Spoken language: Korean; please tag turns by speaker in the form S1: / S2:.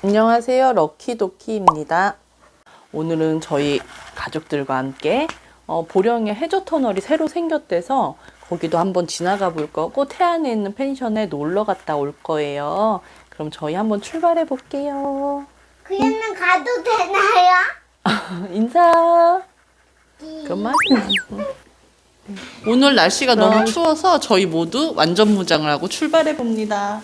S1: 안녕하세요. 럭키도키입니다. 오늘은 저희 가족들과 함께 어, 보령에 해저 터널이 새로 생겼대서 거기도 한번 지나가 볼 거고 태안에 있는 펜션에 놀러 갔다 올 거예요. 그럼 저희 한번 출발해 볼게요.
S2: 그녀는 가도 되나요?
S1: 인사. 그만. 오늘 날씨가 너무 추워서 저희 모두 완전 무장을 하고 출발해 봅니다.